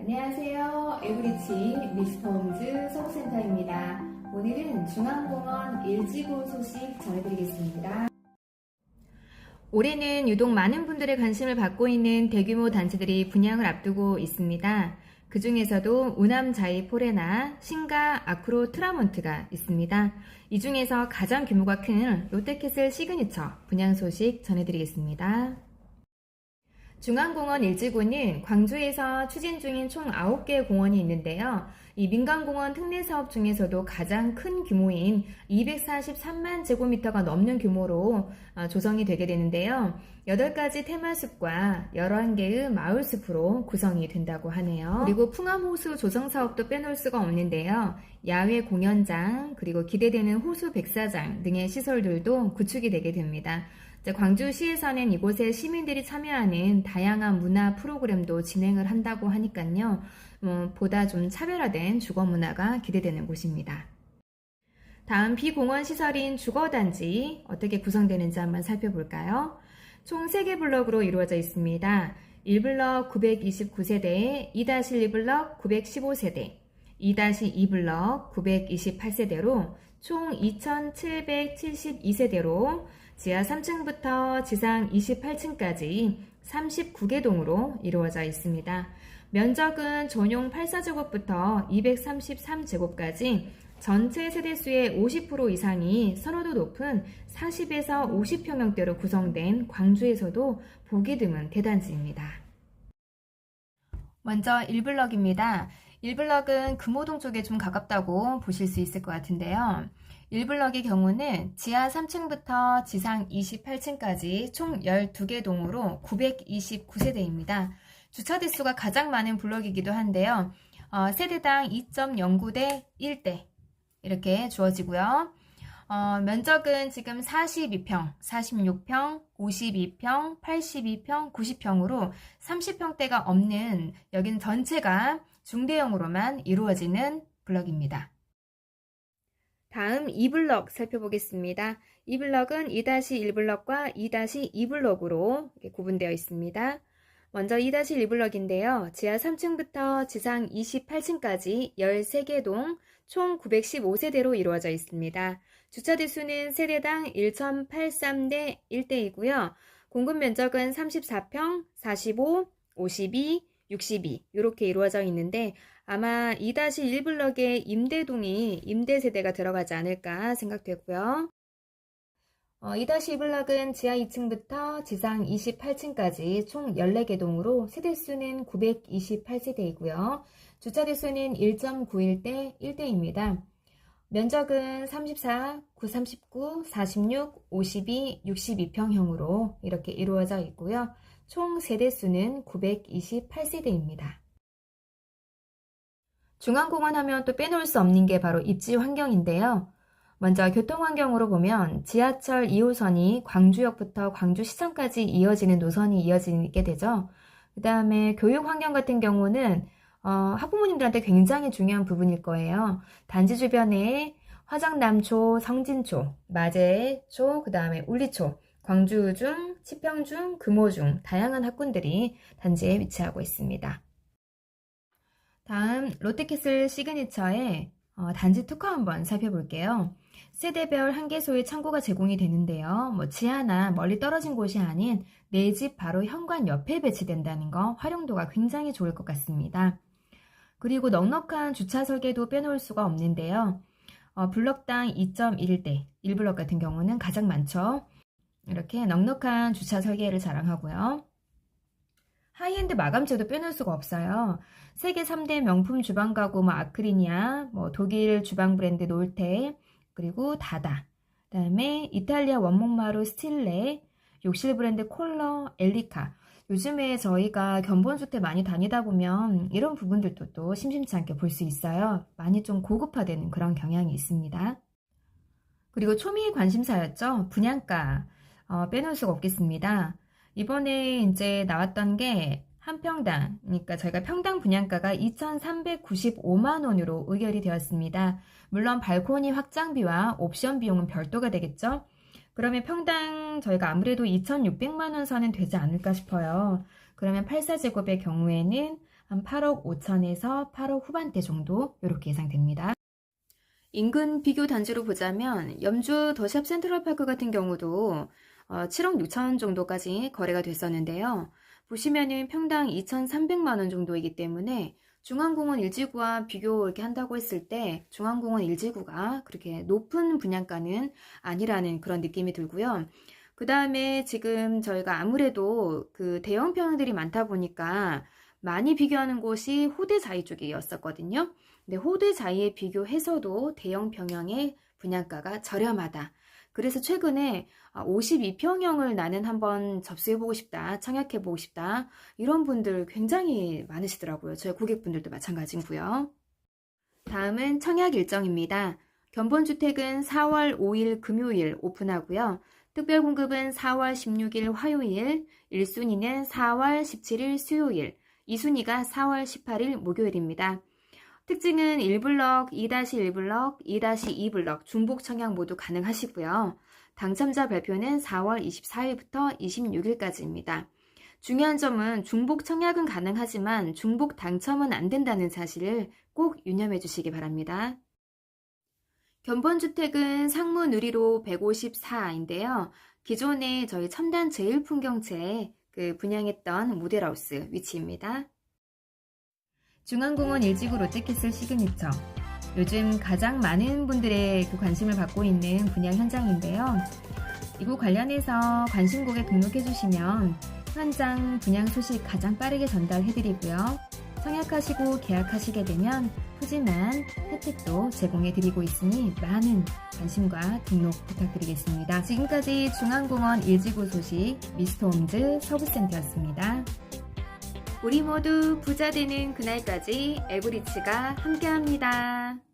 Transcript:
안녕하세요. 에브리치 미스터 홈즈 서구센터입니다. 오늘은 중앙공원 1지구 소식 전해드리겠습니다. 올해는 유독 많은 분들의 관심을 받고 있는 대규모 단지들이 분양을 앞두고 있습니다. 그 중에서도 우남 자이 포레나 신가 아크로 트라몬트가 있습니다. 이 중에서 가장 규모가 큰 롯데캐슬 시그니처 분양 소식 전해드리겠습니다. 중앙공원 1지구는 광주에서 추진 중인 총 9개의 공원이 있는데요. 이 민간공원 특례 사업 중에서도 가장 큰 규모인 243만 제곱미터가 넘는 규모로 어, 조성이 되게 되는데요. 8가지 테마숲과 11개의 마을숲으로 구성이 된다고 하네요. 그리고 풍암호수 조성 사업도 빼놓을 수가 없는데요. 야외 공연장, 그리고 기대되는 호수 백사장 등의 시설들도 구축이 되게 됩니다. 광주시에서는 이곳에 시민들이 참여하는 다양한 문화 프로그램도 진행을 한다고 하니까요. 어, 보다 좀 차별화된 주거 문화가 기대되는 곳입니다. 다음 비공원 시설인 주거단지 어떻게 구성되는지 한번 살펴볼까요? 총 3개 블럭으로 이루어져 있습니다. 1블럭 929세대, 2-1블럭 915세대, 2-2블럭 928세대로 총 2772세대로 지하 3층부터 지상 28층까지 39개 동으로 이루어져 있습니다. 면적은 전용 84제곱부터 233제곱까지 전체 세대수의 50% 이상이 선호도 높은 40에서 50평형대로 구성된 광주에서도 보기 드문 대단지입니다. 먼저 1블럭입니다. 1블럭은 금호동 쪽에 좀 가깝다고 보실 수 있을 것 같은데요. 1블럭의 경우는 지하 3층부터 지상 28층까지 총 12개 동으로 929세대입니다. 주차 대수가 가장 많은 블럭이기도 한데요. 어, 세대당 2.09대 1대 이렇게 주어지고요. 어, 면적은 지금 42평, 46평, 52평, 82평, 90평으로 30평대가 없는 여기는 전체가 중대형으로만 이루어지는 블럭입니다. 다음 2블럭 살펴보겠습니다. 2블럭은 2-1블럭과 2-2블럭으로 구분되어 있습니다. 먼저 2-1블럭인데요. 지하 3층부터 지상 28층까지 13개 동, 총 915세대로 이루어져 있습니다. 주차 대수는 세대당 1.83대 1대이고요. 공급 면적은 34평, 45, 52, 62 이렇게 이루어져 있는데 아마 2-1블럭에 임대동이 임대세대가 들어가지 않을까 생각되고요. 어, 2-2블럭은 지하 2층부터 지상 28층까지 총 14개 동으로 세대수는 928세대이고요. 주차 대수는 1.91대 1대입니다. 면적은 34, 9, 39, 46, 52, 62평형으로 이렇게 이루어져 있고요. 총 세대수는 928세대입니다. 중앙공원 하면 또 빼놓을 수 없는 게 바로 입지 환경인데요. 먼저 교통 환경으로 보면 지하철 2호선이 광주역부터 광주시청까지 이어지는 노선이 이어지게 되죠. 그 다음에 교육 환경 같은 경우는 어, 학부모님들한테 굉장히 중요한 부분일 거예요. 단지 주변에 화정남초, 성진초, 마제초, 그 다음에 울리초, 광주중, 치평중, 금호중 다양한 학군들이 단지에 위치하고 있습니다. 다음 롯데캐슬 시그니처의 어, 단지 특화 한번 살펴볼게요. 세대별 한 개소의 창고가 제공이 되는데요. 뭐 지하나 멀리 떨어진 곳이 아닌 내 집 바로 현관 옆에 배치된다는 거 활용도가 굉장히 좋을 것 같습니다. 그리고 넉넉한 주차 설계도 빼놓을 수가 없는데요. 어, 블럭당 2.1대 1블럭 같은 경우는 가장 많죠. 이렇게 넉넉한 주차 설계를 자랑하고요. 하이엔드 마감재도 빼놓을 수가 없어요. 세계 3대 명품 주방 가구 뭐 아크리니아, 뭐 독일 주방 브랜드 놀테, 그리고 다다. 그다음에 이탈리아 원목마루 스틸레, 욕실 브랜드 콜러, 엘리카. 요즘에 저희가 견본주택 많이 다니다 보면 이런 부분들도 또 심심치 않게 볼 수 있어요. 많이 좀 고급화되는 그런 경향이 있습니다. 그리고 초미의 관심사였죠. 분양가. 어, 빼놓을 수가 없겠습니다. 이번에 이제 나왔던 게 한 평당, 그러니까 저희가 평당 분양가가 2,395만 원으로 의결이 되었습니다. 물론 발코니 확장비와 옵션 비용은 별도가 되겠죠. 그러면 평당 저희가 아무래도 2,600만 원 선은 되지 않을까 싶어요. 그러면 84제곱의 경우에는 한 8억 5천에서 8억 후반대 정도 이렇게 예상됩니다. 인근 비교 단지로 보자면 염주 더샵 센트럴파크 같은 경우도 7억 6천 정도까지 거래가 됐었는데요. 보시면은 평당 2,300만 원 정도이기 때문에 중앙공원 1지구와 비교 이렇게 한다고 했을 때 중앙공원 1지구가 그렇게 높은 분양가는 아니라는 그런 느낌이 들고요. 그 다음에 지금 저희가 아무래도 그 대형 평형들이 많다 보니까 많이 비교하는 곳이 호대자이 쪽이었었거든요. 근데 호대자이에 비교해서도 대형 평형의 분양가가 저렴하다. 그래서 최근에 52평형을 나는 한번 접수해보고 싶다, 청약해보고 싶다, 이런 분들 굉장히 많으시더라고요. 저희 고객분들도 마찬가지고요. 다음은 청약 일정입니다. 견본주택은 4월 5일 금요일 오픈하고요. 특별공급은 4월 16일 화요일, 1순위는 4월 17일 수요일, 2순위가 4월 18일 목요일입니다. 특징은 1블럭, 2-1블럭, 2-2블럭 중복 청약 모두 가능하시고요. 당첨자 발표는 4월 24일부터 26일까지입니다. 중요한 점은 중복 청약은 가능하지만 중복 당첨은 안 된다는 사실을 꼭 유념해 주시기 바랍니다. 견본주택은 상무 누리로 154인데요. 기존에 저희 첨단 제일풍경채에 그 분양했던 모델하우스 위치입니다. 중앙공원 일지구 롯데캐슬 시그니처. 요즘 가장 많은 분들의 그 관심을 받고 있는 분양 현장인데요. 이곳 관련해서 관심 고객 등록해 주시면 현장 분양 소식 가장 빠르게 전달해 드리고요. 청약하시고 계약하시게 되면 푸짐한 혜택도 제공해 드리고 있으니 많은 관심과 등록 부탁드리겠습니다. 지금까지 중앙공원 일지구 소식 미스터홈즈 서브센터였습니다. 우리 모두 부자 되는 그날까지 에브리치가 함께합니다.